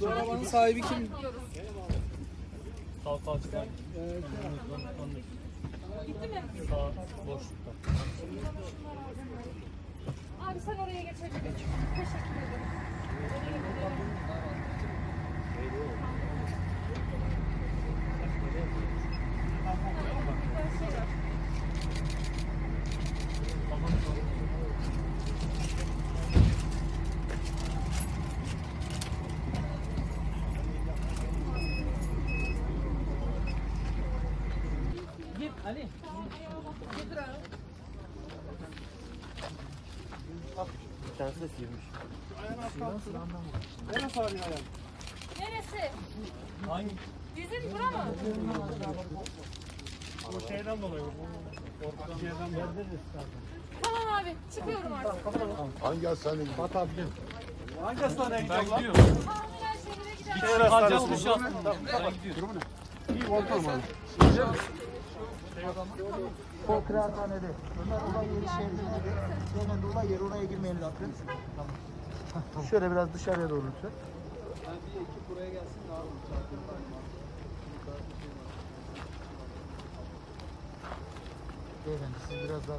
Bu arabanın sahibi kim? Sağ sağ çıkar. Gitti mi? Sağ boşlukta. Abi sen oraya geçebilirsin. Teşekkür ederim. Oraya gidelim. Neresi ağrıyor ayağın? Neresi? Hangi? Dizin bura mı? O şeyden dolayı. Korkudan şeyden dolayı. Tamam abi çıkıyorum artık. Hangi hastaneye gidiyorsun? Hangi hastaneye Ben gideceğim lan? gidiyorum. Hamiler şehire gidelim. Hadi hastanesi. Ben gidiyorum. İyi ortam abi. O kıraathanede. Onlar olay yeri gibi. Genelde olay yeri oraya girmeyin lütfen. Şöyle biraz dışarıya doğru lütfen. Beyefendi siz biraz daha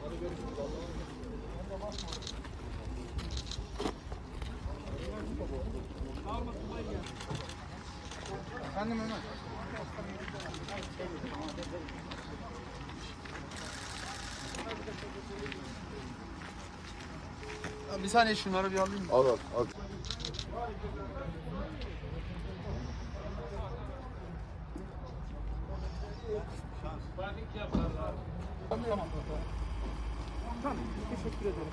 Efendim Ömer. Bir saniye şunları bir alayım. Al al al. Teşekkür ederim.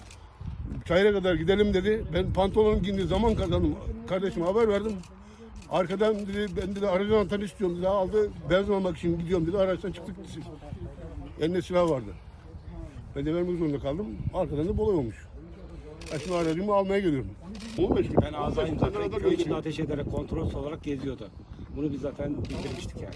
Çayıra kadar gidelim dedi. Ben pantolonum giyindiği zaman kazandım. Kardeşime haber verdim. Arkadan dedi ben dedi aracın anahtarını istiyorum dedi. Aldı benzin almak için gidiyorum dedi. Araçtan çıktık. Elinde silah vardı. Ben de vermek zorunda kaldım. Arkadan da bolay olmuş. Ben şimdi aracımı almaya geliyorum. 15 gün. Ben ağzayım zaten köy içinde ateş ederek kontrol olarak geziyordu. Bunu biz zaten bildirmiştik yani.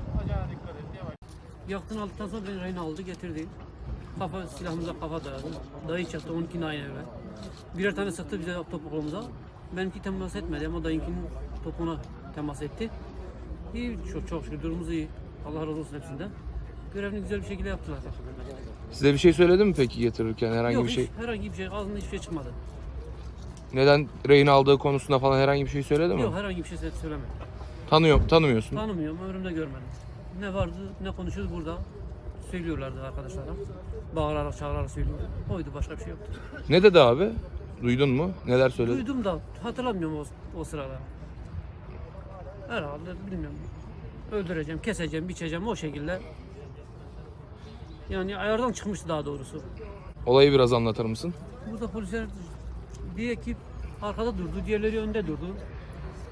Yaktın aldıktan sonra beni rehin aldı getirdi. Kafa silahımıza kafa dayadı. Dayı çaktı 12 nayin eve. Birer tane sıktı bize topukluğumuza. Benimki temas etmedi ama dayınkinin topuğuna temas etti. İyi çok çok şükür durumumuz iyi. Allah razı olsun hepsinden. Görevini güzel bir şekilde yaptılar. Size bir şey söyledi mi peki getirirken herhangi Yok bir şey? hiç, herhangi bir şey ağzından hiçbir şey çıkmadı. Neden rehin aldığı konusunda falan herhangi bir şey söyledi mi? Yok herhangi bir şey söylemedi. Tanıyor, tanımıyorsun. Tanımıyorum ömrümde görmedim. Ne vardı ne konuşuyordu burada söylüyorlardı arkadaşlara. Bağırarak çağırarak söylüyordu. Oydu başka bir şey yoktu. ne dedi abi? Duydun mu? Neler söyledi? Duydum da hatırlamıyorum o, o sırada. Herhalde bilmiyorum. Öldüreceğim, keseceğim, biçeceğim o şekilde. Yani ayardan çıkmıştı daha doğrusu. Olayı biraz anlatır mısın? Burada polisler bir ekip arkada durdu, diğerleri önde durdu.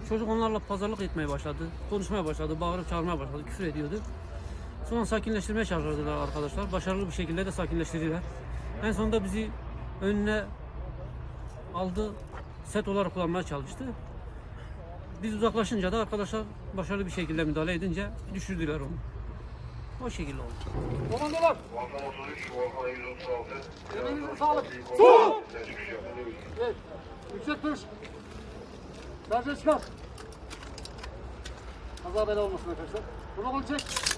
Çocuk onlarla pazarlık etmeye başladı. Konuşmaya başladı, bağırıp çağırmaya başladı, küfür ediyordu. Sonra sakinleştirmeye çalıştılar arkadaşlar. Başarılı bir şekilde de sakinleştirdiler. En sonunda bizi önüne aldı, set olarak kullanmaya çalıştı. Biz uzaklaşınca da arkadaşlar başarılı bir şekilde müdahale edince düşürdüler onu. O şekilde oldu. Komandolar. Volkan 33, Volkan 136. Elinize sağlık. Evet. Yüksek. Şarja çıkar. Kaza bela olmasın arkadaşlar. Bunu çek.